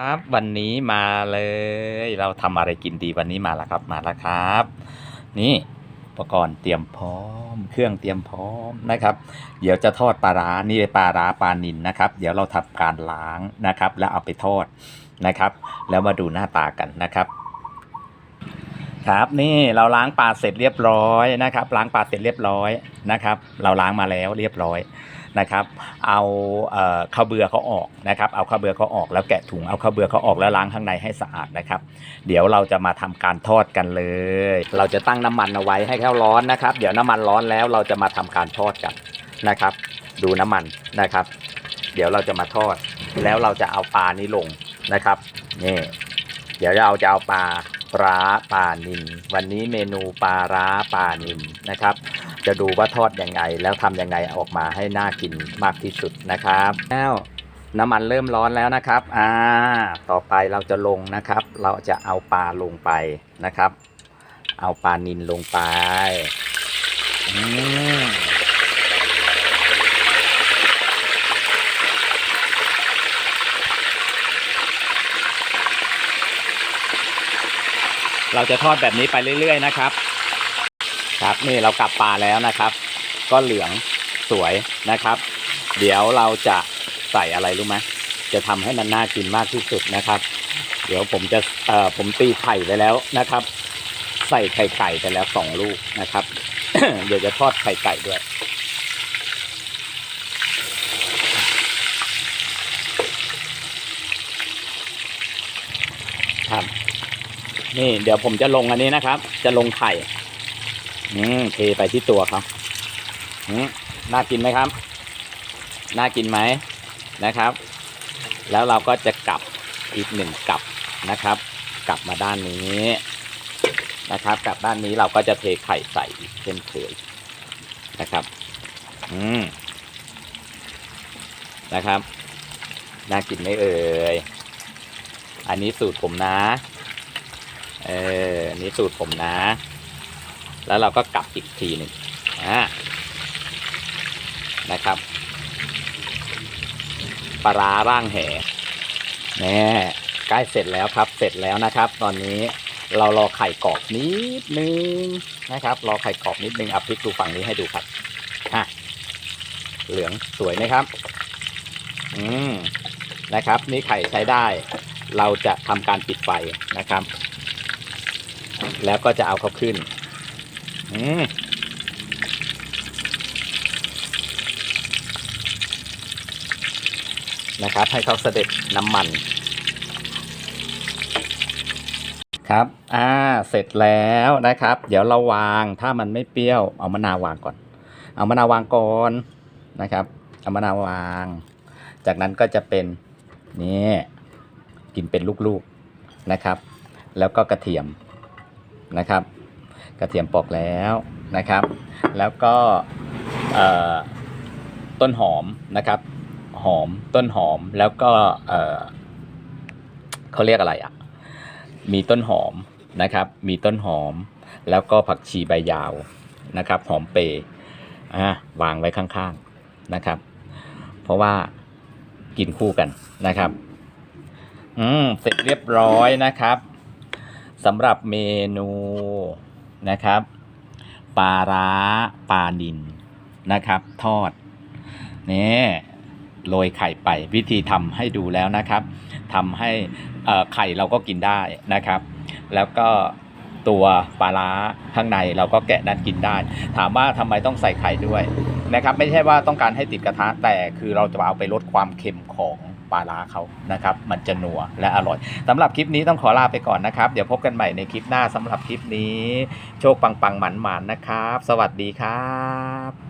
ครับวันนี้มาเลย เราทำอะไรกินดีวันนี้มาแล้วครับมาแล้วครับ นี่อุปกรณ์เตรียมพร้อม เครื่องเตรียมพร้อมนะครับ เดี๋ยวจะทอดปลาร้านี่ปลาร้าปลานินนะครับ เดี๋ยวเราทำการล้างนะครับ แล้วเอาไปทอดนะครับ แล้วมาดูหน้าตากันนะครับ ครับนี่เราล้างปลาเสร็จเรียบร้อยนะครับ ล้างปลาเสร็จเรียบร้อยนะครับ เราล้างมาแล้วเรียบร้อยนะครับ เอาเข้าวเบือเขาออกนะครับ เอาข้าวเบือเขาออกแล้วแกะถุงเอาข้าวเบือเขาออกแล้วล้างข้างในให้สะอาดนะครับ เดี๋ยวเราจะมาทำการทอดกันเลย เราจะตั้งน้ำมันเอาไว้ให้เขาร้อนนะครับ เดี๋ยวน้ำมันร้อนแล้วเราจะมาทำการทอดกันนะครับ ดูน้ำมันนะครับ เดี๋ยวเราจะมาทอด แล้วเราจะเอาปลานี้ลงนะครับนี่เดี๋ยวเราจะเอาปลา ปลาปลานินวันนี้เมนูปลาร้าปลานินนะครับ จะดูว่าทอดยังไง แล้วทำยังไงออกมาให้น่ากินมากที่สุดนะครับแล้วน้ำมันเริ่มร้อนแล้วนะครับอ่าต่อไปเราจะลงนะครับ เราจะเอาปลาลงไปนะครับ เอาปลานินลงไปอืม เราจะทอดแบบนี้ไปเรื่อย ๆ นะครับ ครับนี่เรากลับปลาแล้วนะครับ ก็เหลืองสวยนะครับ เดี๋ยวเราจะใส่อะไรรู้ไหมจะทำให้มันน่ากินมากที่สุดนะครับ เดี๋ยวผมจะเอ่อผมตีไข่ไปแล้วนะครับ ใส่ไข่ไก่ไปแล้วสองลูกนะครับ เดี๋ยวจะทอดไข่ไก่ด้วยครับ นี่เดี๋ยวผมจะลงอันนี้นะครับ จะลงไข่ อืมเทไปที่ตัวเขาอืมน่ากินไหมครับ น่ากินไหมนะครับ แล้วเราก็จะกลับอีกหนึ่งกลับนะครับ กลับมาด้านนี้นะครับ กลับด้านนี้เราก็จะเทไข่ใส่อีกเช่นเคยนะครับ อืมนะครับ น่ากินไหมเอ่ย อันนี้สูตรผมนะ เออนนี้สูตรผมนะ แล้วเราก็กลับอีกทีหนึ่งอ่านะครับปลาร้าร่างแหแน่ใกล้เสร็จแล้วครับ เสร็จแล้วนะครับ ตอนนี้เรารอไข่กรอบนิดนึงนะครับ รอไข่กรอบนิดนึงเอาพลิกดูฝั่งนี้ให้ดูครับอะเหลืองสวยไหมครับ อืมนะครับ นี่ไข่ใช้ได้ เราจะทำการปิดไฟนะครับ แล้วก็จะเอาเขาขึ้น อืมนะครับ ให้เขาเสด็จน้ำมัน ครับ อ่า เสร็จแล้วนะครับ เดี๋ยวเราวาง ถ้ามันไม่เปรี้ยว เอามะนาววางก่อน เอามะนาววางก่อนนะครับ เอามะนาววาง จากนั้นก็จะเป็นนี่กินเป็นลูกๆนะครับ แล้วก็กระเทียม นะครับ กระเทียมปอกแล้วนะครับ แล้วก็ต้นหอมนะครับ หอมต้นหอมแล้วก็เขาเรียกอะไรอะ มีต้นหอมนะครับ มีต้นหอม แล้วก็ผักชีใบยาวนะครับ หอมเปรย์วางไว้ข้างๆนะครับ เพราะว่ากินคู่กันนะครับ อืมเสร็จเรียบร้อยนะครับ สำหรับเมนูนะครับปลาร้าปลานินนะครับ ทอดนี่โรยไข่ไปวิธีทำให้ดูแล้วนะครับทำให้อ่อไข่เราก็กินได้นะครับ แล้วก็ตัวปลาร้าข้างในเราก็แกะด้านกินได้ ถามว่าทำไมต้องใส่ไข่ด้วยนะครับ ไม่ใช่ว่าต้องการให้ติดกระทะแต่คือเราจะเอาไปลดความเค็มของ ปลาร้าเขานะครับ มันจะนัวและอร่อยสำหรับคลิปนี้ต้องขอลาไปก่อนนะครับ เดี๋ยวพบกันใหม่ในคลิปหน้าสำหรับคลิปนี้ โชคปังปังหมันหมันๆนะครับ สวัสดีครับ